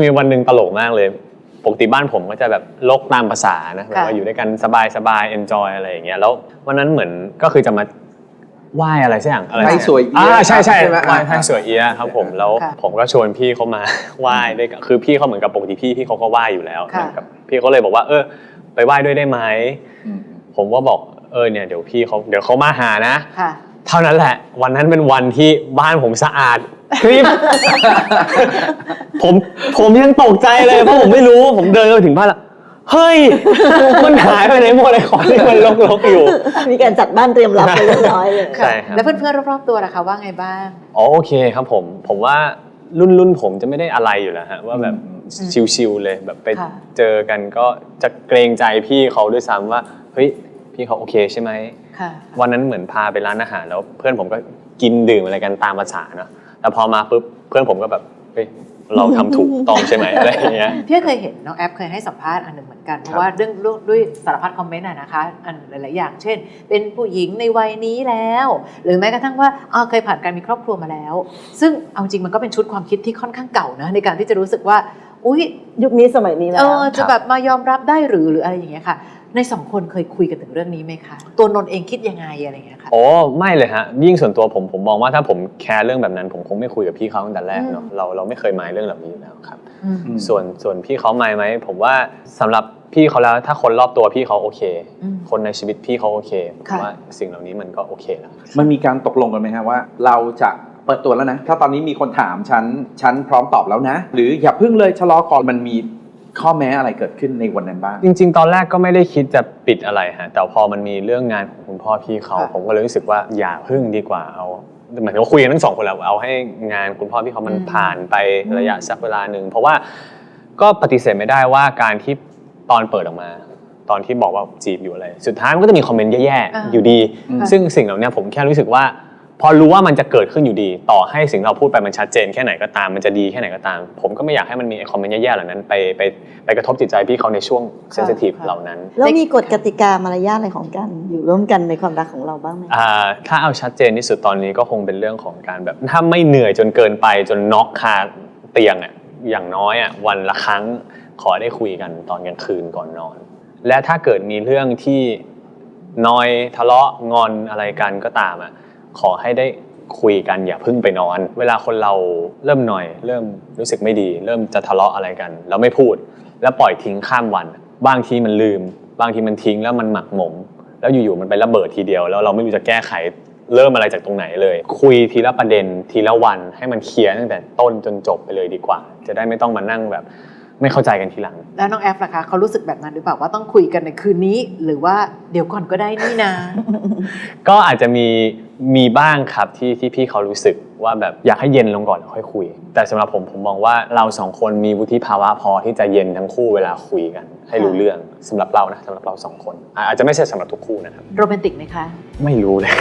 มีวันหนึ่งตลกมากเลย ปกติบ้านผมก็จะแบบลกตามภาษานะแบบว่าอยู่ด้วยกันสบายสบายเอนจอยอะไรอย่างเงี้ยแล้ววันนั้นเหมือนก็คือจะมาไหว้อะไรสักอย่างอะไรไทยสวยเอี้ยอ่าใช่ใช่ใช่ไหมไหว้ไทยสวยเอียะครับผมแล้วค่ะผมก็ชวนพี่เขามาไหว้ด้วยกันคือพี่เขาเหมือนกับปกติพี่พี่เขาก็ไหว้อยู่แล้วค่ะเหมือนกับพี่เขาเลยบอกว่าเออ ไปไหว้ด้วยได้ไหมอืมผมก็บอกเออเนี่ยเดี๋ยวพี่เขาเดี๋ยวเขามาหานะค่ะเท่านั้นแหละ วันนั้นเป็นวันที่บ้านผมสะอาด คลิป ผมผมยังตกใจเลยเพราะผมไม่รู้ผมเดินไปถึงบ้านละเฮ้ย มันหายไปไหนหมดเลยของที่มันรกๆอยู่ มีการจัดบ้านเตรียมรับไปเรียบร้อยเลย ใช่ครับ แล้วเพื่อนๆรอบๆตัวล่ะคะว่าไงบ้าง อ๋อโอเคครับผม ผมว่ารุ่นรุ่นผมจะไม่ได้อะไรอยู่แล้วฮะว่าแบบอืมชิวๆเลยแบบไปค่ะ เจอกันก็จะเกรงใจพี่เขาด้วยซ้ำว่าเฮ้ยพี่เขาโอเคใช่ไหม ค่ะ วันนั้นเหมือนพาไปร้านอาหารแล้วเพื่อนผมก็กินดื่มอะไรกันตามภาษาเนอะ แต่พอมาปุ๊บเพื่อนผมก็แบบเฮ้ยเราทำถูกต้องใช่ไหมอะไรอย่างเงี้ย พี่เคยเห็นน้องแอปเคยให้สัมภาษณ์อันหนึ่งเหมือนกันเพราะว่าเรื่องเรื่องด้วยสารพัดคอมเมนต์อะนะคะ อันหลายๆอย่าง เช่น เป็นผู้หญิงในวัยนี้แล้ว หรือแม้กระทั่งว่าอ่าเคยผ่านการมีครอบครัวมาแล้ว ซึ่งเอาจริงมันก็เป็นชุดความคิดที่ค่อนข้างเก่านะในการที่จะรู้สึกว่า อุ้ยยุคนี้สมัยนี้แล้เอว อจะแบบมายอมรับได้หรือหรืออะไรอย่างเงี้ยค่ะ ในสองคนเคยคุยกันถึงเรื่องนี้ไหมคะ ตัวนนท์เองคิดยังไงอะไรอย่างเงี้ยค่ะ โอ้ไม่เลยฮะยิ่งส่วนตัวผมผมมองว่าถ้าผมแคร์เรื่องแบบนั้น ผมคงไม่คุยกับพี่เขาตั้งแต่แรกเนาะอืมเราเราไม่เคยหมายเรื่องแบบนี้อยู่แล้วครับ อืม อืม ส่วนส่วนพี่เขาหมายไหมผมว่าสำหรับพี่เขาแล้วถ้าคนรอบตัวพี่เขาโอเค อืม คนในชีวิตพี่เขาโอเคผมค่ะ ว่าสิ่งเหล่านี้มันก็โอเคแล้ว มันมีการตกลงกันไหมฮะว่า เราจะเปิดตัวแล้วนะ ถ้าตอนนี้มีคนถามฉันฉันพร้อมตอบแล้วนะ หรืออย่าพึ่งเลยชะลอก่อนมันมี ข้อแม้อะไรเกิดขึ้นในวันนั้นบ้าง จริง ๆ ตอนแรกก็ไม่ได้คิดจะปิดอะไรฮะแต่พอมันมีเรื่องงานของคุณพ่อพี่เขาค่ะผมก็เลยรู้สึกว่าอย่าพึ่งดีกว่าเอาหมายถึงว่าคุยกันทั้งสองคนแล้วเอาให้งานคุณพ่อพี่เขามันอืม ผ่านไประยะสักเวลาหนึ่งเพราะว่าก็ปฏิเสธไม่ได้ว่าการที่ตอนเปิดออกมา ตอนที่บอกว่าจีบอยู่อะไร สุดท้ายมันก็จะมีคอมเมนต์แย่อ่าๆอยู่ดี อืม ซึ่งสิ่งเหล่านี้ผมแค่รู้สึกว่า พอรู้ว่ามันจะเกิดขึ้นอยู่ดี ต่อให้สิ่งที่เราพูดไปมันชัดเจนแค่ไหนก็ตามมันจะดีแค่ไหนก็ตาม ผมก็ไม่อยากให้มันมีไอ้คอมเมนต์แย่ๆเหล่านั้นไปไปไปกระทบจิตใจพี่เขาในช่วงเซนซิทีฟค่ะเหล่านั้น แล้วมีกฎกติกามารยาทอะไรของกัน อยู่ร่วมกันในความรักของเราบ้างไหมอ่าถ้าเอาชัดเจนที่สุดตอนนี้ก็คงเป็นเรื่องของการแบบถ้าไม่เหนื่อยจนเกินไปจนน็อกคาเตียงอะอย่างน้อยอะวันละครั้งขอได้คุยกันตอนกลางคืนก่อนนอน และถ้าเกิดมีเรื่องที่นอยทะเลาะงอนอะไรกันก็ตามอะ ขอให้ได้คุยกันอย่าพึ่งไปนอน เวลาคนเราเริ่มหน่อย เริ่มรู้สึกไม่ดี เริ่มจะทะเลาะอะไรกัน แล้วไม่พูด แล้วปล่อยทิ้งข้ามวัน บางทีมันลืม บางทีมันทิ้งแล้วมันหมักหมม แล้วอยู่ๆมันไประเบิดทีเดียว แล้วเราไม่รู้จะแก้ไขเริ่มอะไรจากตรงไหนเลย คุยทีละประเด็นทีละวันให้มันเคลียร์ตั้งแต่ต้นจนจบไปเลยดีกว่า จะได้ไม่ต้องมานั่งแบบ ไม่เข้าใจกันทีหลัง แล้วน้องแอฟล่ะคะเขารู้สึกแบบนั้นหรือเปล่าว่าต้องคุยกันในคืนนี้ หรือว่าเดี๋ยวก่อนก็ได้นี่นะ ก็อาจจะมีมีบ้างครับที่ที่พี่เขารู้สึกว่าแบบอยากให้เย็นลงก่อนแล้วค่อยคุย แต่สำหรับผมผมมองว่าเราสองคนมีวุฒิภาวะพอที่จะเย็นทั้งคู่เวลาคุยกัน ให้รู้ค่ะเรื่องสำหรับเรานะสำหรับเราสองคนอะอาจจะไม่ใช่สำหรับทุกคู่นะครับ โรแมนติกไหมคะ ไม่รู้เลย